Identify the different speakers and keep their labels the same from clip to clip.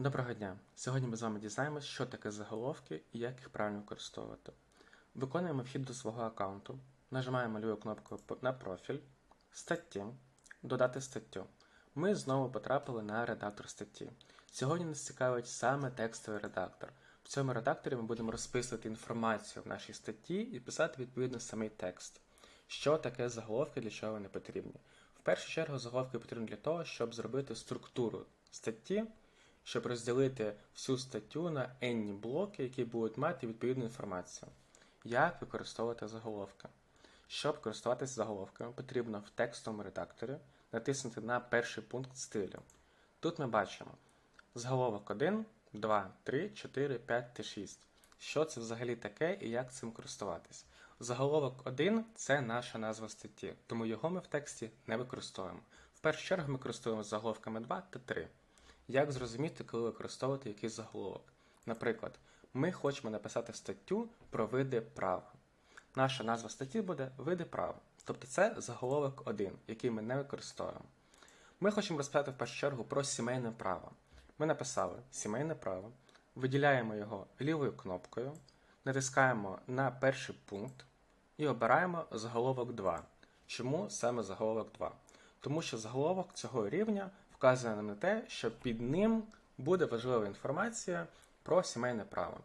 Speaker 1: Доброго дня! Сьогодні ми з вами дізнаємось, що таке заголовки і як їх правильно використовувати. Виконуємо вхід до свого аккаунту, нажимаємо лівою кнопкою на профіль, статті, додати статтю. Ми знову потрапили на редактор статті. Сьогодні нас цікавить саме текстовий редактор. В цьому редакторі ми будемо розписувати інформацію в нашій статті і писати відповідно самий текст. Що таке заголовки, для чого вони потрібні? В першу чергу заголовки потрібні для того, щоб зробити структуру статті, щоб розділити всю статтю на енні блоки, які будуть мати відповідну інформацію. Як використовувати заголовки? Щоб користуватися заголовками, потрібно в текстовому редакторі натиснути на перший пункт стилю. Тут ми бачимо заголовок 1, 2, 3, 4, 5 та 6. Що це взагалі таке і як цим користуватись? Заголовок 1 це наша назва статті, тому його ми в тексті не використовуємо. В першу чергу ми користуємо заголовками 2 та 3. Як зрозуміти, коли використовувати якийсь заголовок? Наприклад, ми хочемо написати статтю про види права. Наша назва статті буде види права. Тобто це заголовок 1, який ми не використовуємо. Ми хочемо розписати в першу чергу про сімейне право. Ми написали сімейне право, виділяємо його лівою кнопкою, натискаємо на перший пункт і обираємо заголовок 2. Чому саме заголовок 2? Тому що заголовок цього рівня вказує нам на те, що під ним буде важлива інформація про сімейне право.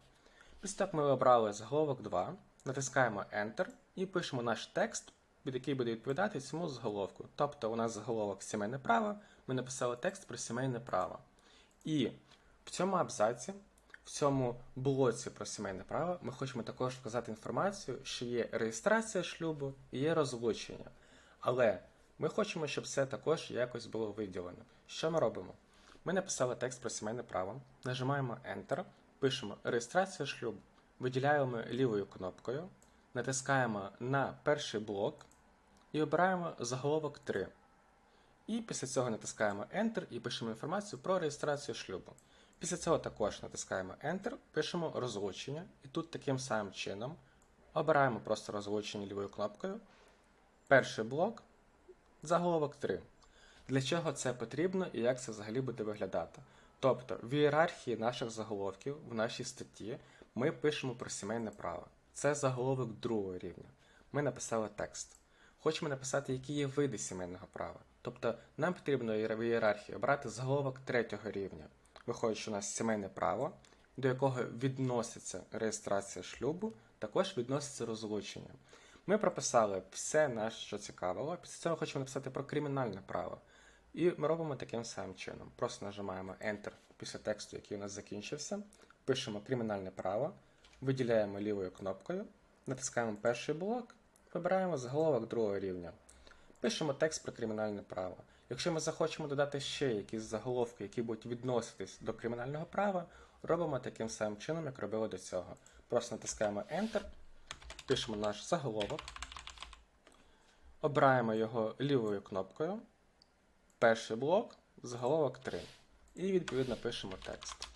Speaker 1: Після того, як ми обрали заголовок 2, натискаємо Enter і пишемо наш текст, під який буде відповідати цьому заголовку. Тобто у нас заголовок сімейне право, ми написали текст про сімейне право. І в цьому абзаці, в цьому блоці про сімейне право, ми хочемо також вказати інформацію, що є реєстрація шлюбу і є розлучення. Але ми хочемо, щоб це також якось було виділено. Що ми робимо? Ми написали текст про сімейне право, нажимаємо Enter, пишемо реєстрація шлюбу, виділяємо лівою кнопкою, натискаємо на перший блок і обираємо заголовок 3. І після цього натискаємо Enter і пишемо інформацію про реєстрацію шлюбу. Після цього також натискаємо Enter, пишемо розлучення, і тут таким самим чином обираємо просто розлучення лівою кнопкою. Перший блок, заголовок 3. Для чого це потрібно і як це взагалі буде виглядати? Тобто, в ієрархії наших заголовків в нашій статті ми пишемо про сімейне право. Це заголовок другого рівня. Ми написали текст. Хочемо написати, які є види сімейного права. Тобто нам потрібно в ієрархії обрати заголовок третього рівня. Виходить, що у нас сімейне право, до якого відноситься реєстрація шлюбу, також відноситься розлучення. Ми прописали все нас, що цікавило. Після цього хочемо написати про кримінальне право. І ми робимо таким самим чином. Просто нажимаємо Enter після тексту, який у нас закінчився, пишемо кримінальне право, виділяємо лівою кнопкою, натискаємо перший блок, вибираємо заголовок другого рівня. Пишемо текст про кримінальне право. Якщо ми захочемо додати ще якісь заголовки, які будуть відноситись до кримінального права, робимо таким самим чином, як робили до цього. Просто натискаємо Enter, пишемо наш заголовок, обираємо його лівою кнопкою, перший блок, заголовок 3. І відповідно пишемо текст.